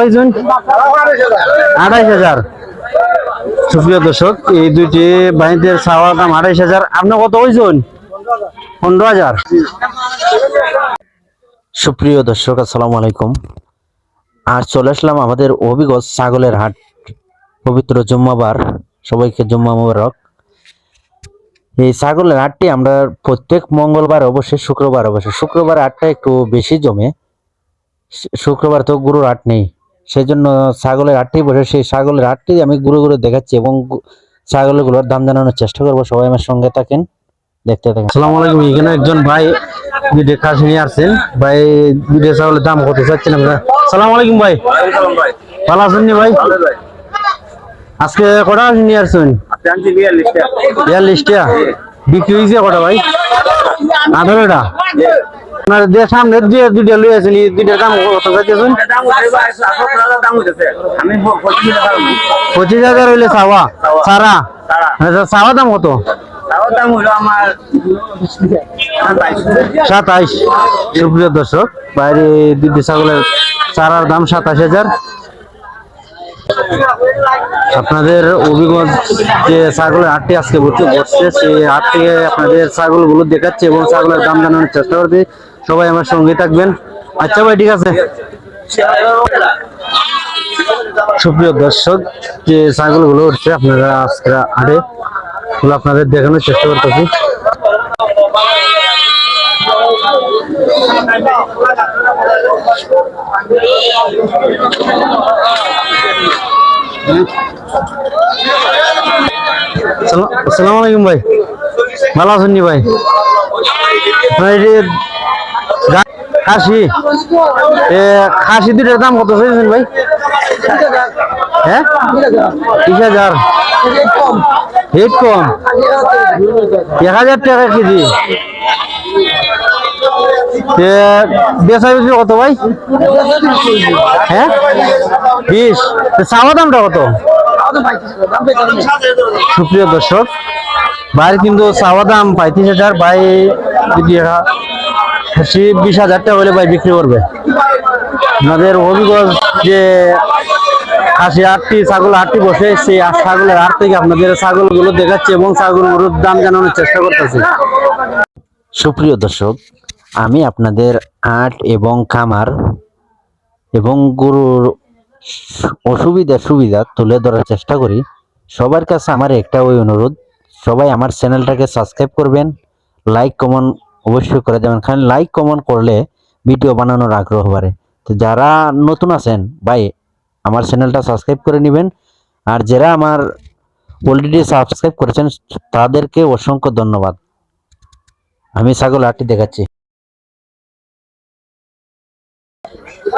চাইছেন আড়াইশ হাজার। সুপ্রিয় দর্শক, এই দুইটি বাহিনীদের চাওয়ার দাম আড়াইশ হাজার। আপনি কত কইছেন পনেরো হাজার। সুপ্রিয় দর্শক, আসসালামু আলাইকুম। আর চলে আসলাম আমাদের অভিগজ ছাগলের হাট, পবিত্র জুম্মাবার। সবাইকে জুম্মা মুবারক। এই ছাগলের হাটটি আমরা প্রত্যেক মঙ্গলবার, অবশ্যই শুক্রবার অবশ্যই শুক্রবার হাটটা একটু বেশি জমে। শুক্রবার তো গরুর হাট নেই। সেই জন্য ছাগলের হাটটি বসে সেই ছাগলের হাটটি আমি ঘুরে ঘুরে দেখাচ্ছি এবং ছাগলগুলোর দাম জানানোর চেষ্টা করব। সবাই আমার সঙ্গে থাকেন দেখতে থাকেন। আসসালামু আলাইকুম। এখানে একজন ভাই দুইটা কাজ নিয়ে আসছেন। ভাই দুইটা ছাগলের দাম কত চাচ্ছেন আমরা সালাম আলাইকুম ভাই। ভালো আছেন নি ভাই? আজকে কটা নিয়ে আসছেন? বিয়াল্লিশ টাকা বিক্রি হয়েছে কটা ভাই? আঠারোটা। দিয়ে দুইটা দাম পঁচিশ হাজার চাওয়া। সারা আচ্ছা দাম সাতাইশ। দর্শক, বাইরে দুটি ছাগলের চারার দাম সাতাশ হাজার। আপনাদের অভিগঞ্জ যে ছাগলের হাটটি আজকে ভর্তি বসছে সেই হাট থেকে আপনাদের ছাগলগুলো দেখাচ্ছে এবং ছাগলের দাম জানানোর চেষ্টা করবে সবাই আমার সঙ্গে থাকবেন। আচ্ছা ভাই, ঠিক আছে। সুপ্রিয় দর্শক, যে ছাগলগুলো উঠছে আপনারা আজকে হাটে, ওগুলো আপনাদের দেখানোর চেষ্টা করতেছি। সালাম- আসসালামু আলাইকুম ভাই। ভালো আছেন নি ভাই? খাসি এ খাসি দুটার দাম কত চাইছেন ভাই? হ্যাঁ? তিরিশ হাজার। রেট কম। এক হাজার টাকা কেজি। বেচা বিক্রি কত ভাই? হ্যাঁ? বিশ। চাওয়া দামটা কত? সুপ্রিয় দর্শক, ভাইয়ের কিন্তু চাওয়া দাম পঁয়ত্রিশ হাজার, ভাই যদি বিশ হাজার টাকা হলে ভাই বিক্রি করবে। আমাদের হবিগঞ্জ যে খাসি আটটি ছাগল আটটি বসে, সেই ছাগলের আট থেকে আপনাদের ছাগলগুলো দেখাচ্ছে এবং ছাগলগুলোর দাম জানানোর চেষ্টা করতেছে। সুপ্রিয় দর্শক আমি আপনাদের আট এবং খামার এবং গরুর অসুবিধা সুবিধা তুলে ধরার চেষ্টা করি। সবার কাছে আমার একটা ওই অনুরোধ, সবাই আমার চ্যানেলটাকে সাবস্ক্রাইব করবেন, লাইক কমন অবশ্যই করে যাবেন কারণ লাইক কমন করলে ভিডিও বানানোর আগ্রহ বাড়ে। তো যারা নতুন আছেন, ভাই, আমার চ্যানেলটা সাবস্ক্রাইব করে নেবেন, আর যারা আমার অলরেডি সাবস্ক্রাইব করেছেন, তাদেরকে অসংখ্য ধন্যবাদ। আমি ছাগল আটটি দেখাচ্ছি।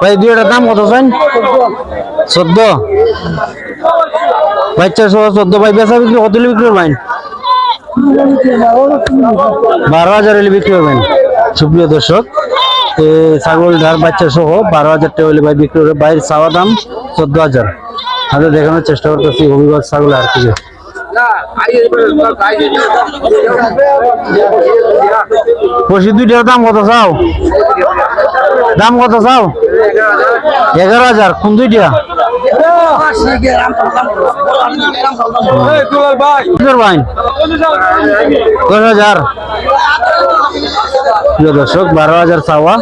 ভাই, দুইটার দাম কত চান? চোদ্দ। বাচ্চা সহ চোদ্দ, ভাই, বেচা বিক্রি কত বিক্রি করবেন বারো হাজার হলে বিক্রি করবেন সুপ্রিয় দর্শক ছাগল ধার বাচ্চা সহ বারো হাজার টাকা হলে ভাই বিক্রি করবে বাইরের চাওয়া দাম চোদ্দ হাজার। হাতে দেখানোর চেষ্টা করতেছি হবিগঞ্জ ছাগল আর থেকে পশি দুইটার দাম কত চাও? দাম কত চাও? এগারো হাজার। কোন দুইটা? দর্শক বারো হাজার চাওয়া।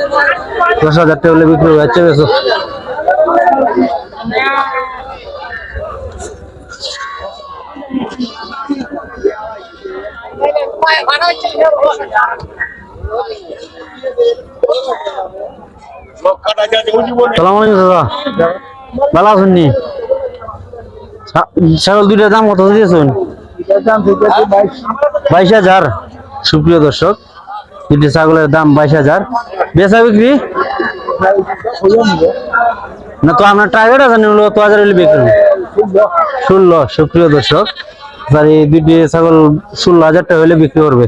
দশ হাজার টাকা হলে বিক্রি যাচ্ছে বেশো সালাম দাদা। ভালো আছেন নি? ছাগল দুইটার দাম কত দিয়েছেন? বাইশ হাজার। সুপ্রিয় দর্শক দুটি ছাগলের দাম বাইশ হাজার। বেচা বিক্রি? না, তো আপনার টার্গেট আছে তো হাজার হলে বিক্রি। ষোলো, সুপ্রিয় দর্শক স্যার এই দুটি ছাগল ষোলো হাজার টাকা হলে বিক্রি করবে।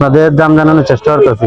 তাদের দাম জানানোর চেষ্টা করতেছি।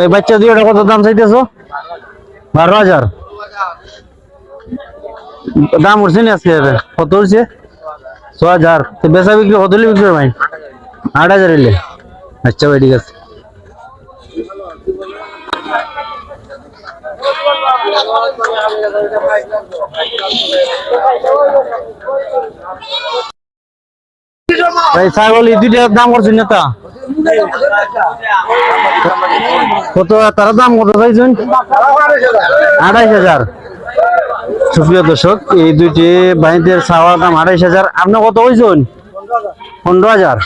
এই বাচ্চা দুইটা কত দাম চাইতেছো? বারো হাজার। দাম উঠছে না আজকে কত উঠছে? ছ হাজার। বেচা বিক্রি কত বিক্রি করবেন আট হাজার এলে আচ্ছা ভাই, ঠিক আছে। ভাই, ছাগল এই দুইটার দাম করছেন না তা? কত তার দাম কত চাইছেন? আড়াইশ হাজার। সুপ্রিয় দর্শক, এই দুইটি বাহিনীদের চাওয়ার দাম আড়াইশ হাজার। আপনি কত হয়েছেন পনেরো হাজার।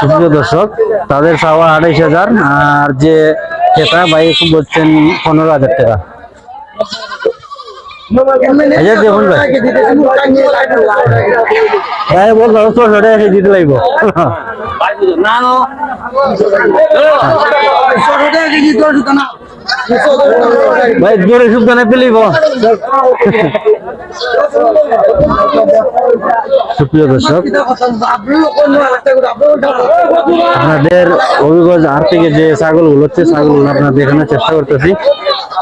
সুপ্রিয় দর্শক, তাদের চাওয়া আড়াইশ হাজার, আর যে ক্রেতা বাইক বলছেন পনেরো হাজার টাকা। দেখুন ভাই। ভাই বলল ছশো টাকা কেজি দিতে লাগবো। ভাই জোরে সুবিধা না পেলিব সুপ্রিয় দর্শক আপনাদের অভিজ্ঞ আর থেকে যে ছাগলগুলো হচ্ছে ছাগলগুলো আপনার দেখানোর চেষ্টা করতেছি।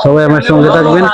সবাই আমার সঙ্গে থাকবেন।